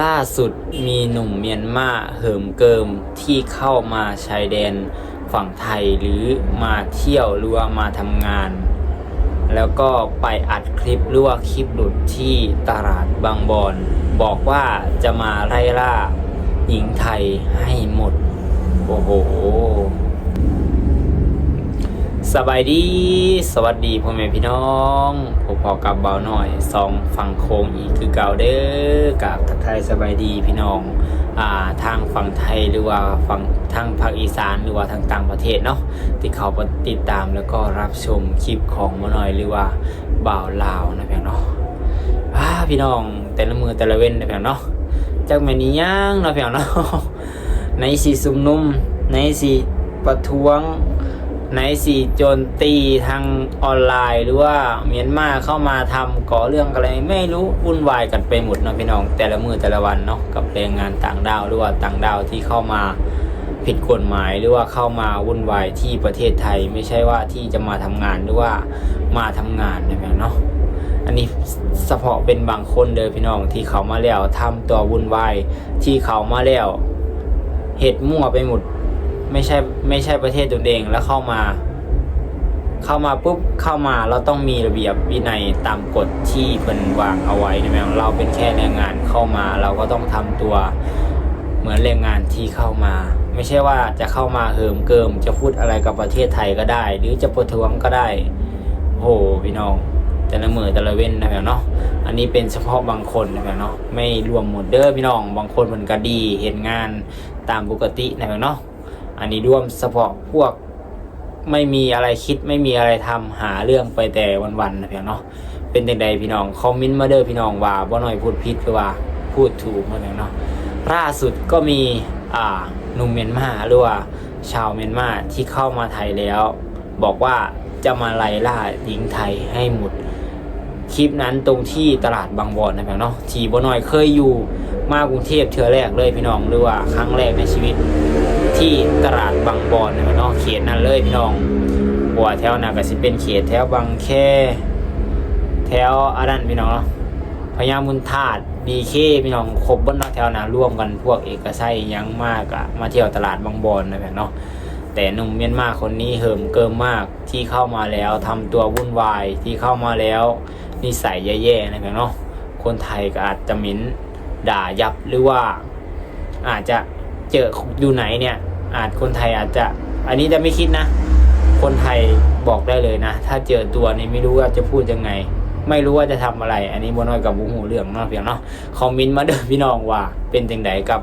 ล่าสุดมีหนุ่มเมียนมาเหิมเกิมที่เข้ามาชายแดนฝั่งไทยหรือมาเที่ยวหรือว่ามาทำงาน แล้วก็ไปอัดคลิปหรือว่าคลิปหลุดที่ตลาดบางบอน บอกว่าจะมาไล่ล่าหญิงไทยให้หมด โอ้โห สบายดี สวัสดีพ่อแม่พี่น้องผมพอกับเบาหน่อยสองฝั่งโค้งอีกคือเก่าเด้อกับทักทายสบายดีพี่น้องอ่าทางฝั่งไทยหรือว่าฝั่งทางภาคอีสานหรือว่าทางต่างประเทศเนาะที่เขาติดตามแล้วก็รับชมคลิปของมาหน่อยหรือว่าเบาลาวนะเพียงเนาะอ่าพี่น้องแต่ละมือแต่ละเว้นนะเพียงเนาะจากแม่นี้ย่างนะเพียงเนาะในสีสุมนุ่มในสีประท้วง ในสี่โจรตีทางออนไลน์ หรือว่าเมียนมาเข้ามาทำก่อเรื่องอะไรไม่รู้วุ่นวายกันไปหมดเนาะพี่น้อง แต่ละมือแต่ละวันเนาะกับแรงงานต่างดาวหรือว่าต่างดาวที่เข้ามาผิดกฎหมายหรือว่าเข้ามาวุ่นวายที่ประเทศไทย ไม่ใช่ว่าที่จะมาทำงานหรือว่ามาทำงานนะพี่น้องเนาะอันนี้เฉพาะเป็นบางคนเด้อพี่น้องที่เขามาแล้วทำตัววุ่นวายที่เขามาแล้วเหตุมั่วไปหมด ไม่ใช่ไม่ใช่ประเทศตนเองแล้วเข้ามา เข้ามาปุ๊บเข้ามาเราต้องมีระเบียบวินัยตามกฎที่เป็นวางเอาไว้นะแม่เราเป็นแค่แรงงานเข้ามา เราก็ต้องทำตัวเหมือนแรงงานที่เข้ามา ไม่ใช่ว่าจะเข้ามาเหิมเกิม จะพูดอะไรกับประเทศไทยก็ได้ หรือจะประท้วงก็ได้โอ้โหพี่น้องแต่ละมือแต่ละเว้นนะแม่เนาะ อันนี้เป็นเฉพาะบางคนนะแม่เนาะ ไม่รวมหมดเด้อพี่น้อง บางคนมันก็ดี เห็นงานตามปกตินะแม่เนาะ อันนี้ร่วมเฉพาะพวกไม่มีอะไรคิดไม่มีอะไรทำหาเรื่องไปแต่วันๆนะเพียงเนาะเป็นจังใดพี่น้องคอมเมนต์มาเด้อพี่น้องว่าบ่หน่อยพูดผิดหรือว่าพูดถูกนะเพียงเนาะล่าสุดก็มีอ่าหนุ่มเมียนมาหรือว่าชาวเมียนมาที่เข้ามาไทยแล้ว บอกว่าจะมาไล่ล่าหญิงไทยให้หมดคลิปนั้นตรงที่ตลาดบางบอนนะพี่น้องเนาะที่บ่น้อยเคยอยู่มากรุงเทพเทือแรกเลยพี่น้องหรือว่าครั้งแรกในชีวิต ที่ตลาดบางบอนนะพี่น้องเขตนั้นเลยพี่น้องหัวแถวนั้นก็สิเป็นเขตแถวบางแคแถวอันนั้นพี่น้องเนาะพญามุนทาดบีเคพี่น้องครบบนนาะแถวนั้นร่วมกันพวกเอกชัยหยังมากอะมาเที่ยวตลาดบางบอนนะพี่น้องแต่หนุ่มเมียนมาคนนี้เหิมเกิมมากที่เข้ามาแล้วทำตัววุ่นวายที่เข้ามาแล้วนิสัยแย่ๆนะเนาะคนไทยก็อาจจะหมินด่ายับหรือว่าอาจจะเจออยู่ไหนเนี่ย อาจคนไทยอาจจะ อันนี้จะไม่คิดนะ คนไทยบอกได้เลยนะ ถ้าเจอตัวนี้ไม่รู้ว่าจะพูดยังไง ไม่รู้ว่าจะทำอะไร อันนี้บน้อยกับบุหูเรื่องเนาะเพียงเนาะคอมเมนต์มาเด้อพี่น้องว่าเป็นจังไดกับ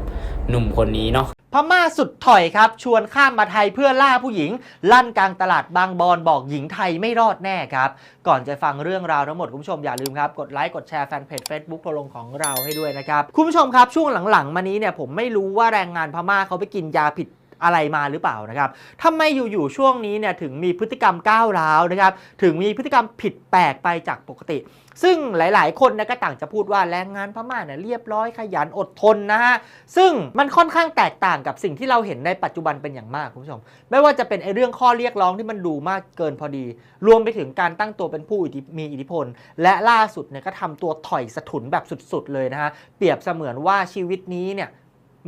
หนุ่มคนนี้เนาะพม่าสุดถอยครับ ชวนข้ามมาไทยเพื่อล่าผู้หญิง ลั่นกลางตลาดบางบอนบอกหญิงไทยไม่รอดแน่ครับ ก่อนจะฟังเรื่องราวทั้งหมด คุณผู้ชมอย่าลืมครับ กดไลค์ กดแชร์แฟนเพจ Facebook โปรลงของเราให้ด้วยนะครับ คุณผู้ชมครับ ช่วงหลังๆ มานี้เนี่ยผมไม่รู้ว่าแรงงานพม่าเขาไปกินยาผิด อะไรมาหรือเปล่านะครับทำไมอยู่ๆช่วงนี้เนี่ยถึงมีพฤติกรรมก้าวร้าวนะครับ ถึงมีพฤติกรรมผิดแปลกไปจากปกติ ซึ่งหลายๆ คนเนะก็ต่างจะพูดว่าแรงงานพม่าเนี่ยเรียบร้อยขยันอดทนนะฮะ ซึ่งมันค่อนข้างแตกต่างกับสิ่งที่เราเห็นในปัจจุบันเป็นอย่างมากคุณผู้ชม ไม่ว่าจะเป็นไอเรื่องข้อเรียกร้องที่มันดูมากเกินพอดี รวมไปถึงการตั้งตัวเป็นผู้มีอิทธิพล และล่าสุดเนี่ยก็ทำตัวถอยสะทุนแบบสุดๆ เลยนะฮะ เปรียบเสมือนว่าชีวิตนี้เนี่ย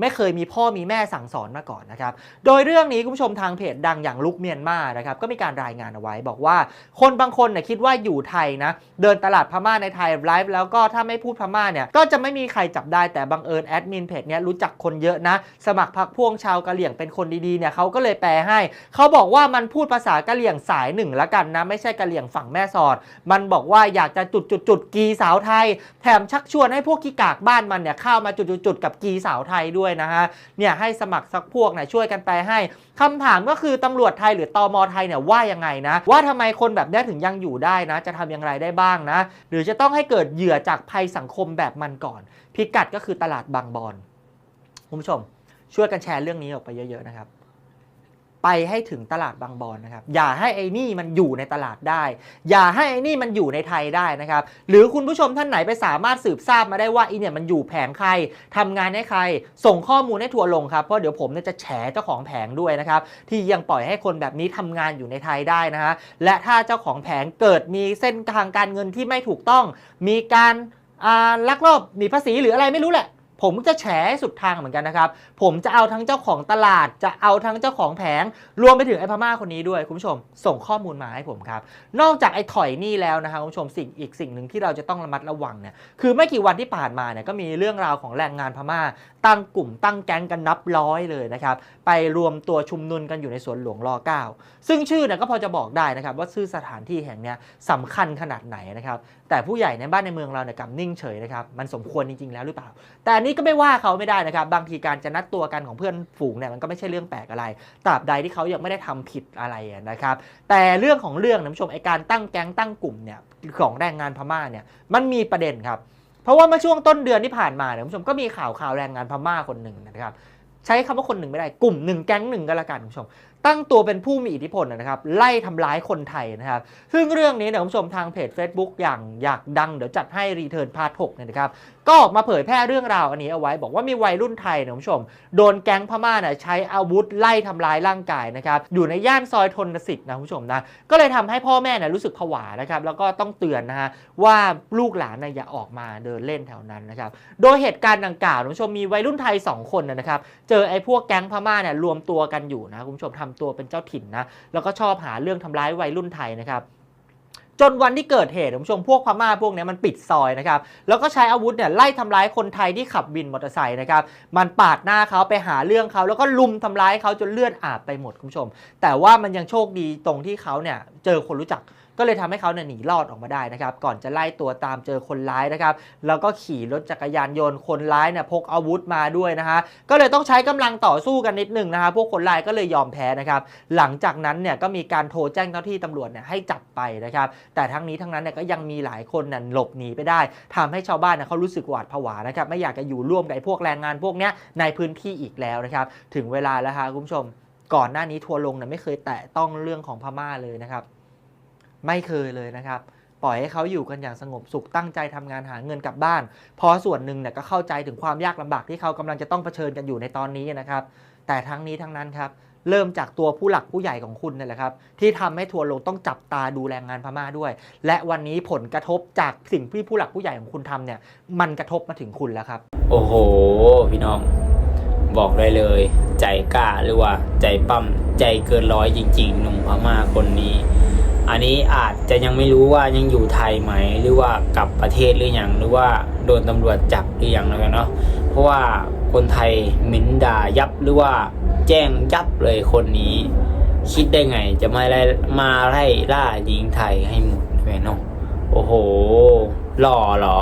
ไม่เคยมีพ่อมีแม่สั่งสอนมาก่อนนะครับ โดยเรื่องนี้คุณผู้ชมทางเพจดังอย่างลุกเมียนมานะครับก็มีการรายงานเอาไว้บอกว่า คนบางคนเนี่ยคิดว่าอยู่ไทยนะเดินตลาดพม่าในไทยไลฟ์แล้วก็ถ้าไม่พูดพม่าเนี่ยก็จะไม่มีใครจับได้แต่บังเอิญแอดมินเพจเนี้ยรู้จักคนเยอะนะ สมัครพักพ่วงชาวกะเหรี่ยงเป็นคนดีๆเนี่ยเขาก็เลยแปลให้ เขาบอกว่ามันพูดภาษากะเหรี่ยงสายหนึ่งละกันนะไม่ใช่กะเหรี่ยงฝั่งแม่สอด มันบอกว่าอยากจะจุดจุดจุดกีสาวไทย แถมชักชวนให้พวกกีกากบ้านมันเนี่ยเข้ามาจุดจุดจุดกับกีสาวไทยด้วยนะฮะเนี่ยให้สมัครสักพวกเนี่ยช่วยกันแปลให้คำถามก็คือตำรวจไทยหรือตอมไทยเนี่ยว่ายังไงนะ ว่าทำไมคนแบบนี้ถึงยังอยู่ได้นะ จะทำอย่างไรได้บ้างนะ หรือจะต้องให้เกิดเหยื่อจากภัยสังคมแบบมันก่อน พิกัดก็คือตลาดบางบอนคุณผู้ชม ช่วยกันแชร์เรื่องนี้ออกไปเยอะ ๆ นะครับ ไปให้ถึงตลาดบางบอนนะครับ อย่าให้ไอ้นี่มันอยู่ในตลาดได้ อย่าให้ไอ้นี่มันอยู่ในไทยได้นะครับ หรือคุณผู้ชมท่านไหนไปสามารถสืบทราบมาได้ว่าอีเนี่ยมันอยู่แผงใครทำงานให้ใคร ส่งข้อมูลให้ทัวลงครับ เพราะเดี๋ยวผมเนี่ยจะแฉเจ้าของแผงด้วยนะครับ ที่ยังปล่อยให้คนแบบนี้ทำงานอยู่ในไทยได้นะฮะ และถ้าเจ้าของแผงเกิดมีเส้นทางการเงินที่ไม่ถูกต้อง มีการลักลอบหนีภาษีหรืออะไรไม่รู้แหละ ผมจะแฉให้สุดทางเหมือนกันนะครับ ผมจะเอาทั้งเจ้าของตลาด จะเอาทั้งเจ้าของแผง รวมไปถึงไอ้พม่าคนนี้ด้วยคุณผู้ชม ส่งข้อมูลมาให้ผมครับ นอกจากไอ้ถอยนี่แล้วนะครับคุณผู้ชมสิ่งอีกสิ่งหนึ่งที่เราจะต้องระมัดระวังเนี่ยคือไม่กี่วันที่ผ่านมาเนี่ยก็มีเรื่องราวของแรงงานพม่า ตั้งกลุ่มตั้งแก๊งกันนับร้อยเลยนะครับไปรวมตัวชุมนุมกันอยู่ในสวนหลวงร9ซึ่งชื่อเนี่ยก็พอจะบอกได้นะครับว่าชื่อสถานที่แห่งเนี้ยสำคัญขนาดไหนนะครับแต่ผู้ใหญ่ในบ้านในเมืองเราเนี่ยกลับนิ่งเฉยนะครับมันสมควรจริงๆแล้วหรือเปล่า แต่อันนี้ก็ไม่ว่าเขาไม่ได้นะครับ บางทีการจะนัดตัวกันของเพื่อนฝูงเนี่ยมันก็ไม่ใช่เรื่องแปลกอะไรตราบใดที่เขายังไม่ได้ทำผิดอะไรนะครับ แต่เรื่องของเรื่องนะผู้ชมไอการตั้งแก๊งตั้งกลุ่มเนี่ยของแรงงานพม่าเนี่ยมันมีประเด็นครับ เพราะว่าเมื่อช่วงต้นเดือนที่ผ่านมาเนี่ยผู้ชมก็มีข่าวข่าวแรงงานพม่าคนหนึ่งนะครับใช้คำว่าคนหนึ่งไม่ได้กลุ่มหนึ่งแก๊งหนึ่งก็แล้วกันผู้ชม ตั้งตัวเป็นผู้มีอิทธิพลนะครับ ไล่ทำร้ายคนไทยนะครับ ซึ่งเรื่องนี้เนี่ยคุณผู้ชมทางเพจ Facebook อย่างอยากดังเดี๋ยวจัดให้รีเทิร์นพาร์ท6เนี่ยนะครับ ก็ออกมาเผยแพร่เรื่องราวอันนี้เอาไว้ บอกว่ามีวัยรุ่นไทยเนี่ยคุณผู้ชม โดนแก๊งพม่าเนี่ยใช้อาวุธไล่ทำร้ายร่างกายนะครับ อยู่ในย่านซอยทนสิทธิ์นะคุณผู้ชมนะ ก็เลยทำให้พ่อแม่เนี่ยรู้สึกผวานะครับ แล้วก็ต้องเตือนนะฮะว่าลูกหลานเนี่ยอย่าออกมาเดินเล่นแถวนั้นนะครับ โดยเหตุการณ์ดังกล่าวคุณผู้ชมมีวัยรุ่นไทย 2 คนนะครับ เจอไอ้พวกแก๊งพม่าเนี่ยรวมตัวกันอยู่นะคุณผู้ชมทำตัวเป็นเจ้าถิ่นนะแล้วก็ชอบหาเรื่องทำร้ายวัยรุ่นไทยนะครับจนวันที่เกิดเหตุคุณผู้ชมพวกพม่าพวกนี้มันปิดซอยนะครับ แล้วก็ใช้อาวุธเนี่ยไล่ทำร้ายคนไทยที่ขับวินมอเตอร์ไซค์นะครับ มันปาดหน้าเขาไปหาเรื่องเขา แล้วก็ลุมทำร้ายเขาจนเลือดอาบไปหมดคุณผู้ชม แต่ว่ามันยังโชคดีตรงที่เขาเนี่ยเจอคนรู้จัก ก็เลยทำให้เขาเนี่ยหนีรอดออกมาได้นะครับก่อนจะไล่ตัวตามเจอคนร้ายนะครับแล้วก็ขี่รถจักรยานยนต์คนร้ายเนี่ยพกอาวุธมาด้วยนะฮะก็เลยต้องใช้กำลังต่อสู้กันนิดหนึ่งนะฮะพวกคนร้ายก็เลยยอมแพ้นะครับหลังจากนั้นเนี่ยก็มีการโทรแจ้งเจ้าที่ตำรวจเนี่ยให้จับไปนะครับแต่ทั้งนี้ทั้งนั้นเนี่ยก็ยังมีหลายคนน่ะหลบหนีไปได้ทำให้ชาวบ้านเนี่ยเขารู้สึกหวาดผวานะครับไม่อยากจะอยู่ร่วมกับไอ้พวกแรงงานพวกเนี้ยในพื้นที่อีกแล้วนะครับถึงเวลาแล้วฮะคุณผู้ชม ก่อนหน้านี้ทัวร์ลงเนี่ยไม่เคยแตะต้องเรื่องของพม่าเลยนะครับ ไม่เคยเลยนะครับ ปล่อยให้เขาอยู่กันอย่างสงบสุขตั้งใจทำงานหาเงินกลับบ้าน พอส่วนหนึ่งเนี่ยก็เข้าใจถึงความยากลำบากที่เขากำลังจะต้องเผชิญกันอยู่ในตอนนี้นะครับ แต่ทั้งนี้ทั้งนั้นครับเริ่มจากตัวผู้หลักผู้ใหญ่ของคุณนี่แหละครับ ที่ทำให้ทัวร์ลงต้องจับตาดูแรงงานพม่าด้วย และวันนี้ผลกระทบจากสิ่งที่ผู้หลักผู้ใหญ่ของคุณทำเนี่ย มันกระทบมาถึงคุณแล้วครับ โอ้โห พี่น้อง บอกได้เลย ใจกล้าหรือว่า ใจปั้มใจเกินร้อยจริง ๆ หนุ่มพม่าคนนี้ อันนี้อาจจะยังไม่รู้ว่ายังอยู่ไทยไหม หรือว่ากลับประเทศหรือยังหรือว่าโดนตำรวจจับหรือยังนะเนาะเพราะว่าคนไทยหมิ้นด่ายับหรือว่าแจ้งยับเลยคนนี้ คิดได้ไงจะมาไล่มาไล่ล่าหญิงไทยให้หมดแม่เนาะโอ้โห หล่อเหรอ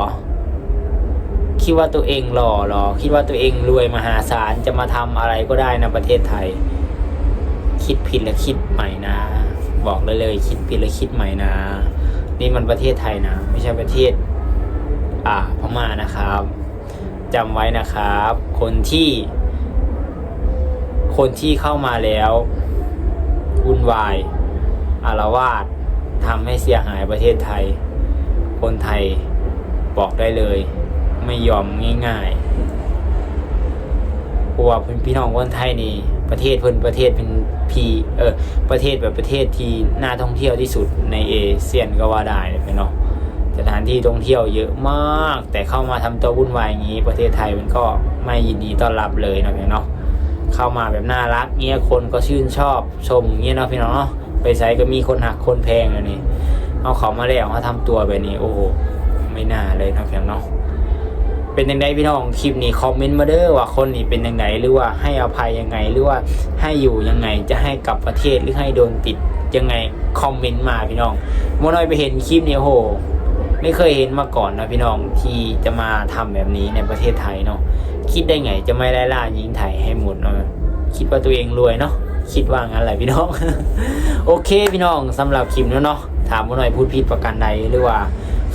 คิดว่าตัวเองหล่อเหรอ คิดว่าตัวเองรวยมหาศาลจะมาทำอะไรก็ได้นะประเทศไทย คิดผิดและคิดใหม่นะ บอกเลยเลยคิดผิดและคิดใหม่นะ นี่มันประเทศไทยนะ ไม่ใช่ประเทศ อ่าพม่านะครับจำไว้นะครับ คนที่ คนที่เข้ามาแล้ววุ่นวายอารวาสทำให้เสียหายประเทศไทย คนไทยบอกได้เลย ไม่ยอมง่าย ๆ ราะว่าเพิ่นพี่น้องคนไทยนี่ประเทศเพิ่นประเทศเป็นพีเออประเทศแบบประเทศที่น่าท่องเที่ยวที่สุดในเอเชียนก็ว่าได้เลยพี่น้องสถานที่ท่องเที่ยวเยอะมาก แต่เข้ามาทำตัววุ่นวายอย่างนี้ ประเทศไทยมันก็ไม่ยินดีต้อนรับเลยนะพี่น้องเข้ามาแบบน่ารักเงี้ยคนก็ชื่นชอบชมเงี้ยเนาะพี่น้องเนาะไปใช้ก็มีคนหักคนแพงอันนี้เอาเขามาแล้วเขาทำตัวแบบนี้ โอ้โหไม่น่าเลยนะพี่น้องเนาะ เป็นยังไงพี่น้องคลิปนี้คอมเมนต์มาเด้อว่าคนนี้เป็นยังไงหรือว่าให้อภัยยังไงหรือว่าให้อยู่ยังไงจะให้กลับประเทศหรือให้โดนติดยังไงคอมเมนต์มาพี่น้องโมน้อยไปเห็นคลิปนี้โอ้โห ไม่เคยเห็นมาก่อนนะพี่น้องที่จะมาทำแบบนี้ในประเทศไทยเนาะคิดได้ไงจะไม่ไล่ล่ายิงไทยให้หมดเนาะคิดว่าตัวเองรวยเนาะคิดว่างั้นแหละพี่น้อง โอเคพี่น้องสำหรับคลิปนี้เนาะถามโมน้อยพูดผิดประการใดหรือว่า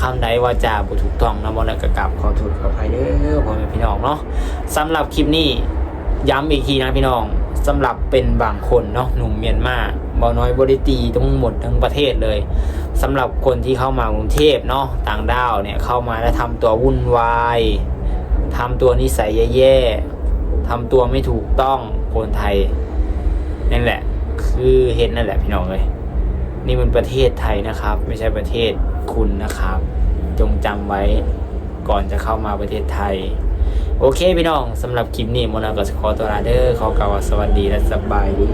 คำใดว่าจาบุถูกต้องนะบอลกระกับขอโทษขออภัยเด้อพ่อแม่พี่น้องเนาะสำหรับคลิปนี้ย้ำอีกทีนะพี่น้องสำหรับเป็นบางคนเนาะหนุ่มเมียนมาบอน้อยบริตีทั้งหมดทั้งประเทศเลยสำหรับคนที่เข้ามากรุงเทพเนาะต่างด้าวเนี่ยเข้ามาแล้วทำตัววุ่นวายทำตัวนิสัยแย่ๆทำตัวไม่ถูกต้องคนไทยนั่นแหละ คือเห็นนั่นแหละพี่น้องเลยนี่มันประเทศไทยนะครับ ไม่ใช่ประเทศ คุณนะครับ จงจำไว้ก่อนจะเข้ามาประเทศไทย โอเคพี่น้องสำหรับคลิปนี้โมนาก็จะขอตัวลาเด้อขอกล่าวสวัสดีและสบายดี